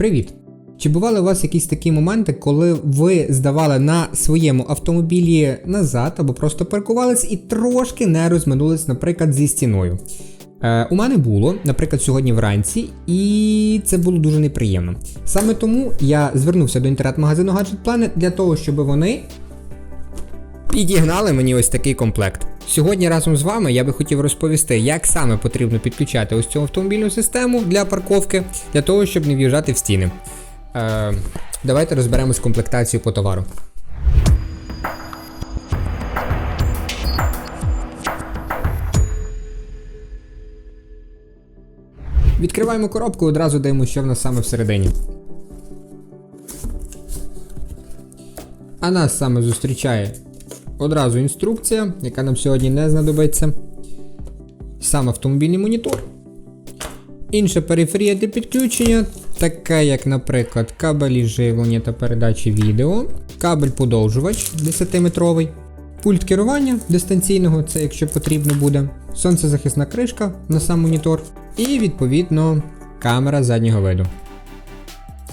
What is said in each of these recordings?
Привіт! Чи бували у вас якісь такі моменти, коли ви здавали на своєму автомобілі назад або просто паркувались і трошки не розминулись, наприклад, зі стіною? Е, у мене було, наприклад, сьогодні вранці, і це було дуже неприємно. Саме тому я звернувся до інтернет-магазину Gadget Planet для того, щоб вони підігнали мені ось такий комплект. Сьогодні разом з вами я би хотів розповісти, як саме потрібно підключати ось цю автомобільну систему для парковки, для того, щоб не в'їжджати в стіни. Е, давайте розберемось комплектацію по товару. Відкриваємо коробку, одразу дивимося, що в нас саме всередині. А нас саме зустрічає одразу інструкція, яка нам сьогодні не знадобиться. Сам автомобільний монітор. Інша периферія для підключення, така як, наприклад, кабелі живлення та передачі відео, кабель подовжувач 10-метровий, пульт керування дистанційного, це якщо потрібно буде, сонцезахисна кришка на сам монітор, і відповідно камера заднього виду.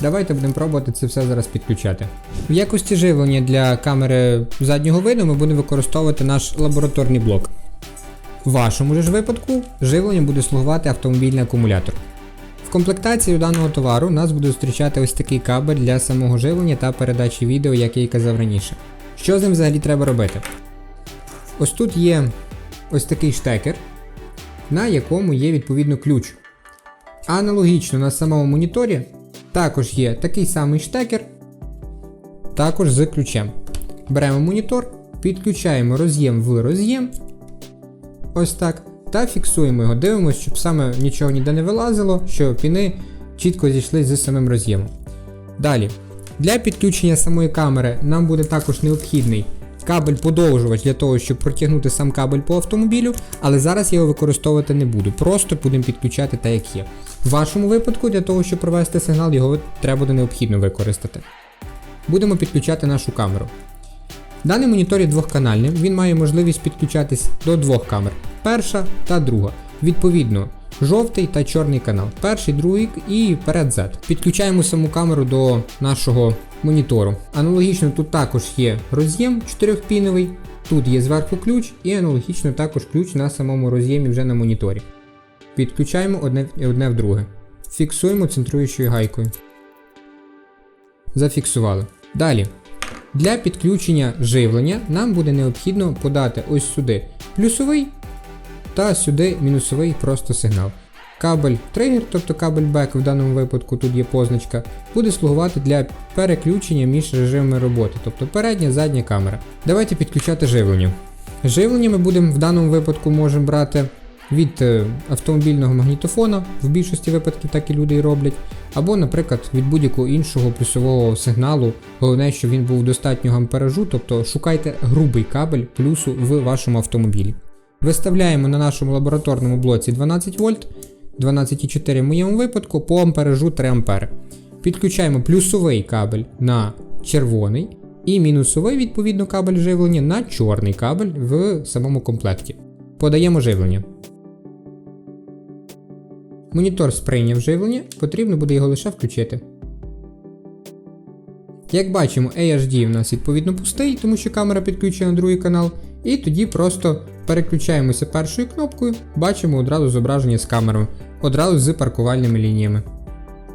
Давайте будемо пробувати це все зараз підключати. В якості живлення для камери заднього виду ми будемо використовувати наш лабораторний блок. В вашому ж випадку живлення буде слугувати автомобільний акумулятор. В комплектації даного товару нас буде зустрічати ось такий кабель для самого живлення та передачі відео, як я і казав раніше. Що з ним взагалі треба робити? Ось тут є ось такий штекер, на якому є відповідно ключ. Аналогічно на самому моніторі також є такий самий штекер, також з ключем. Беремо монітор, підключаємо роз'єм в роз'єм. Ось так. Та фіксуємо його. Дивимося, щоб саме нічого ніде не вилазило, що піни чітко зійшли з самим роз'ємом. Далі. Для підключення самої камери нам буде також необхідний кабель-подовжувач для того, щоб протягнути сам кабель по автомобілю, але зараз я його використовувати не буду, просто будемо підключати так, як є. В вашому випадку, для того, щоб провести сигнал, його треба буде необхідно використати. Будемо підключати нашу камеру. Даний монітор є двохканальним, він має можливість підключатись до двох камер, перша та друга. Відповідно, жовтий та чорний канал, перший, другий і перед Z. Підключаємо саму камеру до нашого монітору. Аналогічно тут також є роз'єм 4-піновий, тут є зверху ключ і аналогічно також ключ на самому роз'ємі вже на моніторі. Підключаємо одне, одне в друге. Фіксуємо центруючою гайкою. Зафіксували. Далі. Для підключення живлення нам буде необхідно подати ось сюди плюсовий та сюди мінусовий просто сигнал. Кабель тригер, тобто кабель бек, в даному випадку тут є позначка, буде слугувати для переключення між режимами роботи, тобто передня, задня камера. Давайте підключати живлення. Живлення ми будемо в даному випадку можемо брати від е, автомобільного магнітофона, в більшості випадків так і люди і роблять, або, наприклад, від будь-якого іншого плюсового сигналу. Головне, щоб він був достатньо амперажу, тобто шукайте грубий кабель плюсу в вашому автомобілі. Виставляємо на нашому лабораторному блоці 12 вольт, 12,4 в моєму випадку по амперажу 3 ампери. Підключаємо плюсовий кабель на червоний і мінусовий відповідно кабель живлення на чорний кабель в самому комплекті. Подаємо живлення. Монітор сприйняв живлення, потрібно буде його лише включити. Як бачимо, AHD у нас відповідно пустий, тому що камера підключена на другий канал, і тоді просто переключаємося першою кнопкою, бачимо одразу зображення з камерою, одразу з паркувальними лініями.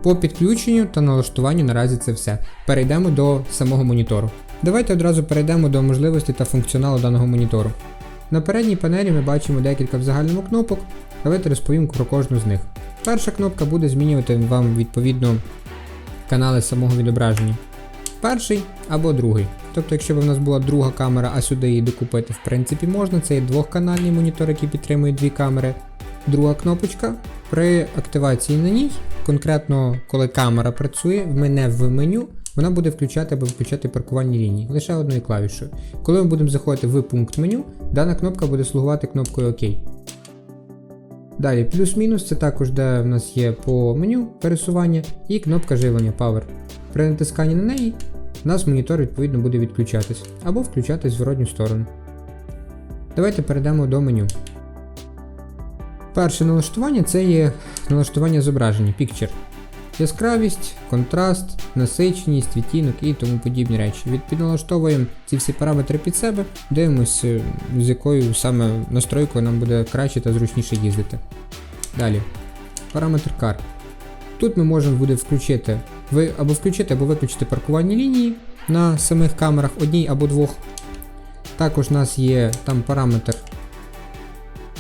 По підключенню та налаштуванню наразі це все. Перейдемо до самого монітору. Давайте одразу перейдемо до можливості та функціоналу даного монітору. На передній панелі ми бачимо декілька в загальному кнопок, давайте розповім про кожну з них. Перша кнопка буде змінювати вам відповідно канали самого відображення. Перший або другий. Тобто, якщо б у нас була друга камера, а сюди її докупити, в принципі, можна. Це є двохканальний монітор, який підтримує дві камери. Друга кнопочка. При активації на ній, конкретно коли камера працює, ми не в меню, вона буде включати або виключати паркувальні лінії лише одною клавішою. Коли ми будемо заходити в пункт меню, дана кнопка буде слугувати кнопкою ОК. Далі плюс-мінус це також де в нас є по меню пересування і кнопка живлення Power. При натисканні на неї у нас монітор відповідно буде відключатись або включатись в зворотню сторону. Давайте перейдемо до меню. Перше налаштування це є налаштування зображення Picture. яскравість, контраст, насиченість, відтінок і тому подібні речі. Відналаштовуємо ці всі параметри під себе, дивимося, з якою саме настройкою нам буде краще та зручніше їздити. Далі. Параметр кар. Тут ми можемо буде включити ви або включити, або виключити паркувальні лінії на самих камерах, одній або двох. Також у нас є там параметр,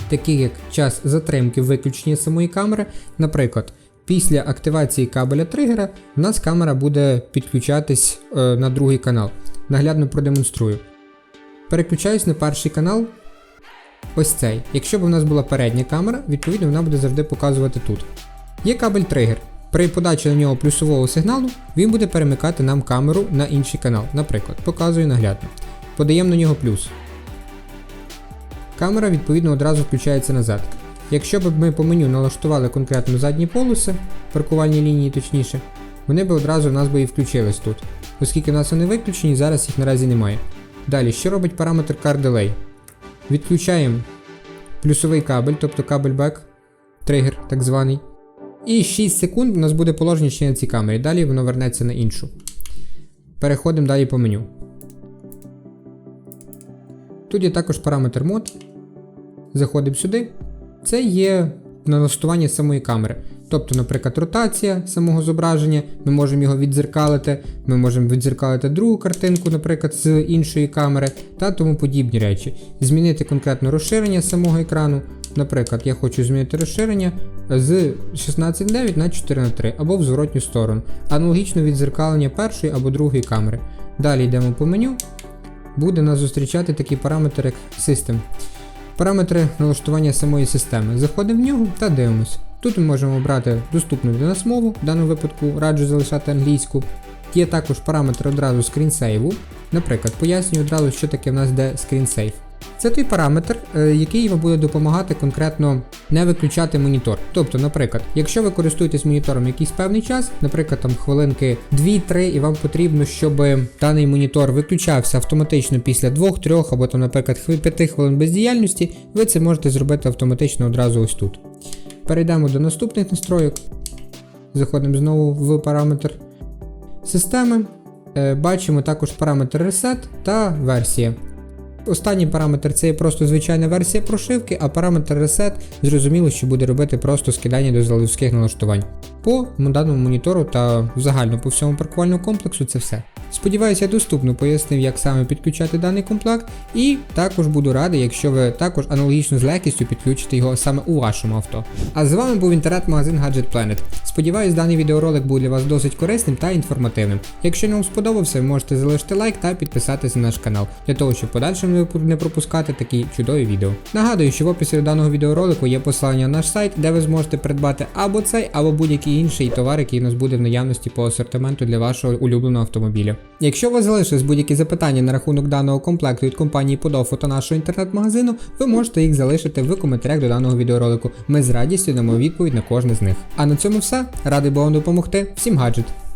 такий як час затримки виключення самої камери. Наприклад, після активації кабеля тригера в нас камера буде підключатись е, на другий канал. Наглядно продемонструю. Переключаюсь на перший канал. Ось цей. Якщо б у нас була передня камера, відповідно вона буде завжди показувати тут. Є кабель тригер. При подачі на нього плюсового сигналу він буде перемикати нам камеру на інший канал. Наприклад, показую наглядно. Подаємо на нього плюс. Камера відповідно одразу включається назад. Якщо б ми по меню налаштували конкретно задні полоси, паркувальні лінії точніше, вони б одразу в нас би і включились тут. Оскільки в нас вони виключені, зараз їх наразі немає. Далі, що робить параметр Car Delay? Відключаємо плюсовий кабель, тобто кабель back, тригер так званий. І 6 секунд у нас буде положення ще на цій камері, далі воно вернеться на іншу. Переходимо далі по меню. Тут є також параметр мод. Заходимо сюди. Це є налаштування самої камери. Тобто, наприклад, ротація самого зображення, ми можемо його відзеркалити, ми можемо відзеркалити другу картинку, наприклад, з іншої камери та тому подібні речі. Змінити конкретно розширення самого екрану. Наприклад, я хочу змінити розширення з 16.9 на 4.3 або в зворотню сторону. Аналогічно відзеркалення першої або другої камери. Далі йдемо по меню. Буде нас зустрічати такий параметр, як System. Параметри налаштування самої системи. Заходимо в нього та дивимося. Тут ми можемо обрати доступну для нас мову, в даному випадку раджу залишати англійську. Є також параметр одразу скрінсейву. Наприклад, пояснюю одразу, що таке в нас де скрінсейв. Це той параметр, е, який вам буде допомагати конкретно не виключати монітор. Тобто, наприклад, якщо ви користуєтесь монітором якийсь певний час, наприклад, там хвилинки 2-3, і вам потрібно, щоб даний монітор виключався автоматично після 2-3 або там, наприклад, 5 хвилин бездіяльності, ви це можете зробити автоматично одразу ось тут. Перейдемо до наступних настроїк. Заходимо знову в параметр системи. Е, Бачимо також параметр Reset та версія. Останній параметр це є просто звичайна версія прошивки, а параметр Reset зрозуміло, що буде робити просто скидання до залізських налаштувань. По даному монітору та загально по всьому паркувальному комплексу це все. Сподіваюся, я доступно пояснив, як саме підключати даний комплект, і також буду радий, якщо ви також аналогічно з легкістю підключите його саме у вашому авто. А з вами був інтернет-магазин Gadget Planet. Сподіваюсь, даний відеоролик був для вас досить корисним та інформативним. Якщо вам сподобався, ви можете залишити лайк та підписатися на наш канал, для того, щоб подальшим не пропускати такі чудові відео. Нагадую, що в описі до даного відеоролику є посилання на наш сайт, де ви зможете придбати або цей, або будь-який інший товар, який у нас буде в наявності по асортименту для вашого улюбленого автомобіля. Якщо у вас залишились будь-які запитання на рахунок даного комплекту від компанії Подофо та нашого інтернет-магазину, ви можете їх залишити в коментарях до даного відеоролику. Ми з радістю дамо відповідь на кожне з них. А на цьому все. Радий був вам допомогти. Всім гаджет!